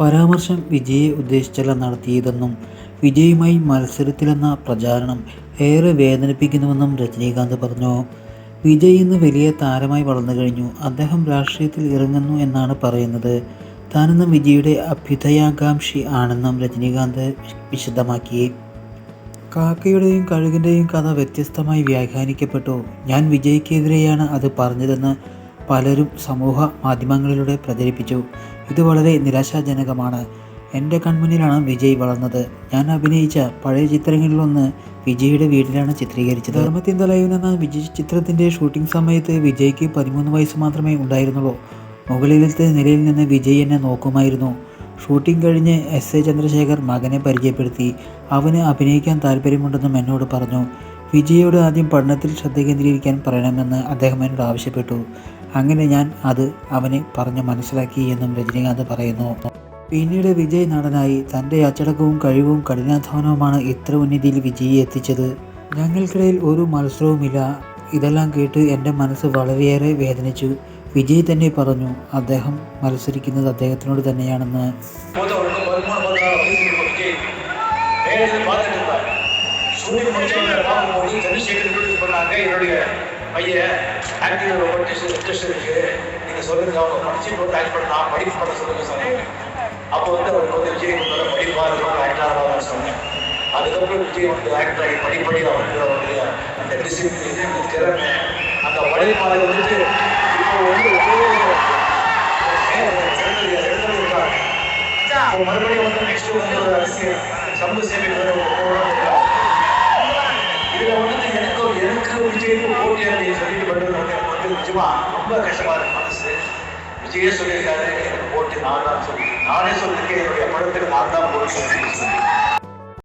പരാമർശം വിജയെ ഉദ്ദേശിച്ചല്ല നടത്തിയതെന്നും വിജയുമായി മത്സരത്തിലെന്ന പ്രചാരണം ഏറെ വേദനിപ്പിക്കുന്നുവെന്നും രജനീകാന്ത് പറഞ്ഞു. വിജയ് ഇന്ന് വലിയ താരമായി വളർന്നു കഴിഞ്ഞു. അദ്ദേഹം രാഷ്ട്രീയത്തിൽ ഇറങ്ങുന്നു എന്നാണ് പറയുന്നത്. താനെന്നും വിജയുടെ അഭ്യുദയാകാംക്ഷി ആണെന്നും രജനീകാന്ത് വിശദമാക്കി. കാക്കയുടെയും കഴുകിന്റെയും കഥ വ്യത്യസ്തമായി വ്യാഖ്യാനിക്കപ്പെട്ടു. ഞാൻ വിജയ്ക്കെതിരെയാണ് അത് പറഞ്ഞതെന്ന് പലരും സമൂഹ മാധ്യമങ്ങളിലൂടെ പ്രചരിപ്പിച്ചു. ഇത് വളരെ നിരാശാജനകമാണ്. എന്റെ കൺമുന്നിലാണ് വിജയ് വളർന്നത്. ഞാൻ അഭിനയിച്ച പഴയ ചിത്രങ്ങളിലൊന്ന് വിജയുടെ വീട്ടിലാണ് ചിത്രീകരിച്ചത്. ധർമ്മത്തിൻ തലയവൻ എന്ന വിജയ് ചിത്രത്തിന്റെ ഷൂട്ടിംഗ് സമയത്ത് വിജയ്ക്ക് പതിമൂന്ന് വയസ്സ് മാത്രമേ ഉണ്ടായിരുന്നുള്ളൂ. മുകളിലത്തെ നിലയിൽ നിന്ന് വിജയ് എന്നെ നോക്കുമായിരുന്നു. ഷൂട്ടിംഗ് കഴിഞ്ഞ് എസ് എ ചന്ദ്രശേഖർ മകനെ പരിചയപ്പെടുത്തി. അവന് അഭിനയിക്കാൻ താല്പര്യമുണ്ടെന്നും എന്നോട് പറഞ്ഞു. വിജയോട് ആദ്യം പഠനത്തിൽ ശ്രദ്ധ കേന്ദ്രീകരിക്കാൻ പറയണമെന്ന് അദ്ദേഹം എന്നോട് ആവശ്യപ്പെട്ടു. അങ്ങനെ ഞാൻ അത് അവനെ പറഞ്ഞ് മനസ്സിലാക്കി എന്നും രജനീകാന്ത് പറയുന്നു പിന്നീട് വിജയ് നടനായി തൻ്റെ അച്ചടക്കവും കഴിവും കഠിനാധ്വാനവുമാണ് ഇത്ര ഉന്നതിയിൽ വിജയെ എത്തിച്ചത് ഞങ്ങൾക്കിടയിൽ ഒരു മത്സരവുമില്ല ഇതെല്ലാം കേട്ട് എൻ്റെ മനസ്സ് വളരെയേറെ വേദനിച്ചു വിജയ് തന്നെ പറഞ്ഞു അദ്ദേഹം മത്സരിക്കുന്നത് അദ്ദേഹത്തിനോട് തന്നെയാണെന്ന് போது ஒரு பதிமூணு பதினாலு வயசு இருக்கும் விஜய் மேலே பார்த்துட்டு இருந்தார் ஷூட்டிங் முடிச்சவங்க பார்க்கும்போது சந்திரசேகர் இன்ட்ரடியூஸ் பண்ணாங்க என்னுடைய பையன் ஆக்டிங் ரொம்ப டெஸ்ட் இன்ட்ரெஸ்ட் இருக்கு. நீங்கள் சொல்லுங்க அவங்க படிச்சு போட்டு ஆக்ட் பண்ணலாம் படிப்பு பண்ண சொல்லுங்க சொன்னாங்க அப்போ வந்து அவருக்கு வந்து விஜய் வந்து படிப்பா இருக்கும் ஆக்டராக சொன்னேன். அதுக்கப்புறம் விஜய் வந்து ஆக்டர் ஆகி படிப்படி அவருக்கு அவருடைய அந்த டிசிப்ளின் அந்த திறமை அந்த உழைப்பாளை வந்துட்டு இப்போ வந்து மறுபடியும் வந்து நெக்ஸ்ட் வந்து அரசியல் சமூக சேவை இதுல வந்து எனக்கு எனக்கு விஜய்க்கு போட்டி அப்படின்னு சொல்லிட்டு பண்ணுறது நிஜமாக ரொம்ப கஷ்டமாக இருக்கு மனசு. விஜயே சொல்லியிருக்காரு எனக்கு போட்டு நான் தான் சொல்லி நானே சொல்லியிருக்கேன் என்னுடைய படத்துக்கு நான் தான் போட்டி சொல்லி